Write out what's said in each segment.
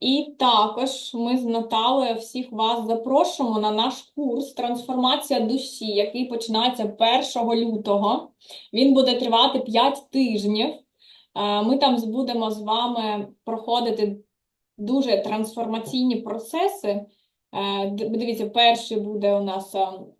І також ми з Наталею всіх вас запрошуємо на наш курс Трансформація душі, який починається 1 лютого. Він буде тривати 5 тижнів. Е, Ми там будемо з вами проходити дуже трансформаційні процеси. Е, Дивіться, перший буде у нас е,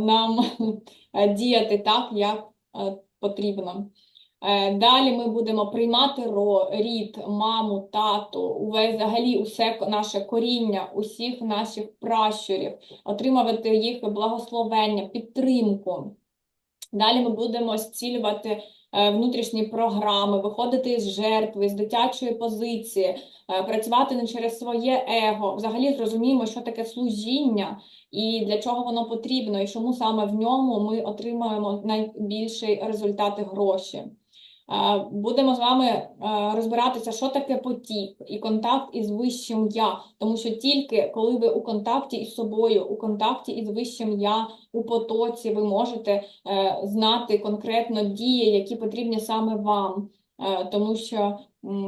нам е, діяти так, як е, потрібно. Е, Далі ми будемо приймати рід, маму, тату, увесь взагалі усе наше коріння, усіх наших пращурів, отримувати їх благословення, підтримку. Далі ми будемо зцілювати е, внутрішні програми, виходити з жертви, з дитячої позиції, е, працювати не через своє его. Взагалі зрозуміємо, що таке служіння і для чого воно потрібно, і чому саме в ньому ми отримаємо найбільший результат і гроші. Будемо з вами е, розбиратися, що таке потік і контакт із вищим я, тому що тільки коли ви у контакті із собою, у контакті із вищим я, у потоці, ви можете е, знати конкретно дії, які потрібні саме вам. Е, Тому що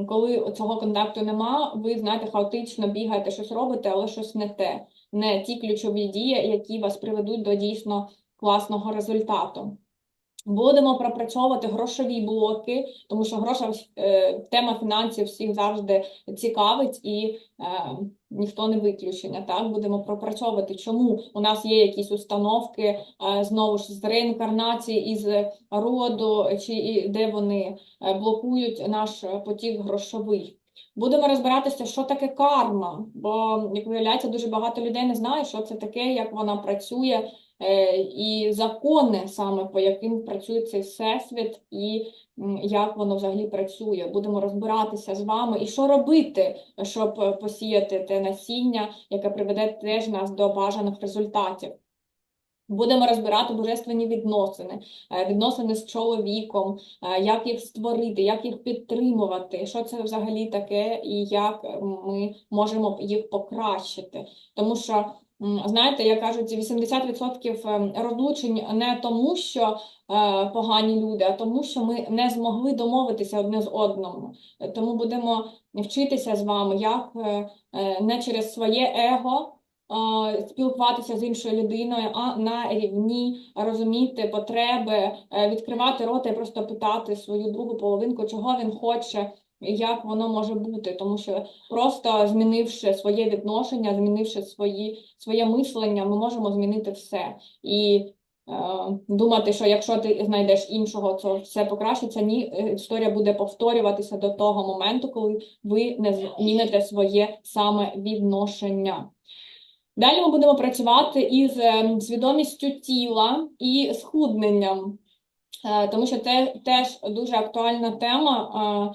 коли цього контакту нема, ви знаєте, хаотично бігаєте, щось робите, але щось не те, не ті ключові дії, які вас приведуть до дійсно класного результату. Будемо пропрацьовувати грошові блоки, тому що грошова е, тема фінансів всіх завжди цікавить і е, ніхто не виключення. Так, будемо пропрацьовувати, чому у нас є якісь установки е, знову ж з реінкарнації із роду, чи де вони е, блокують наш потік грошовий. Будемо розбиратися, що таке карма, бо, як виявляється, дуже багато людей не знає, що це таке, як вона працює, і закони, саме по яким працює цей всесвіт, і як воно взагалі працює. Будемо розбиратися з вами, і що робити, щоб е, посіяти те насіння, яке приведе теж нас до бажаних результатів. Будемо розбирати божественні відносини, е, відносини з чоловіком, е, як їх створити, як їх підтримувати, що це взагалі таке, і як е, ми можемо їх покращити. Тому що, знаєте, як кажуть, 80% ем, розлучень не тому, що е, погані люди, а тому, що ми не змогли домовитися одне з одним. Е, Тому будемо вчитися з вами, як е, е, не через своє его спілкуватися з іншою людиною, а на рівні розуміти потреби, відкривати рота і просто питати свою другу половинку, чого він хоче, як воно може бути. Тому що просто змінивши своє відношення, змінивши свої, своє мислення, ми можемо змінити все. І е, думати, що якщо ти знайдеш іншого, то все покращиться. Ні, е, історія буде повторюватися до того моменту, коли ви не зміните своє саме відношення. Далі ми будемо працювати із е, свідомістю тіла і схудненням, тому що це теж дуже актуальна тема,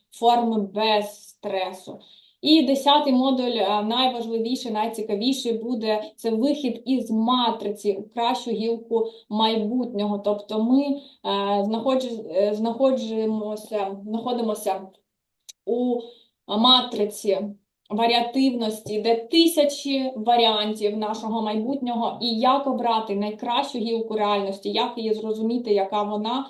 форми без стресу. І десятий модуль, е, найважливіший, найцікавіший буде це вихід із матриці у кращу гілку майбутнього. Тобто ми е, знаходж- е, знаходжимося, знаходимося у матриці варіативності, де тисячі варіантів нашого майбутнього, і як обрати найкращу гілку реальності, як її зрозуміти, яка вона,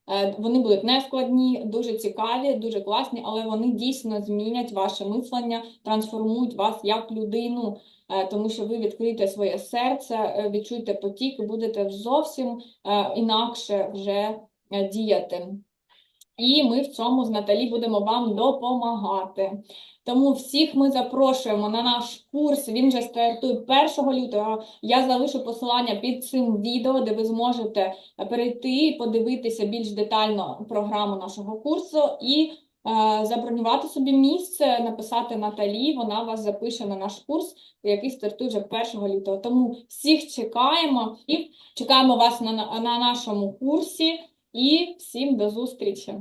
вони будуть нескладні, дуже цікаві, дуже класні, але вони дійсно змінять ваше мислення, трансформують вас як людину, е, тому що ви відкриєте своє серце, е, відчуєте потік і будете зовсім е, інакше вже е, діяти. І ми в цьому з Наталі будемо вам допомагати. Тому всіх ми запрошуємо на наш курс. Він вже стартує 1 лютого. Я залишу посилання під цим відео, де ви зможете перейти і подивитися більш детально програму нашого курсу і е, забронювати собі місце, написати Наталі. Вона вас запише на наш курс, який стартує вже 1 лютого. Тому всіх чекаємо і чекаємо вас на, на нашому курсі. І всім до зустрічі!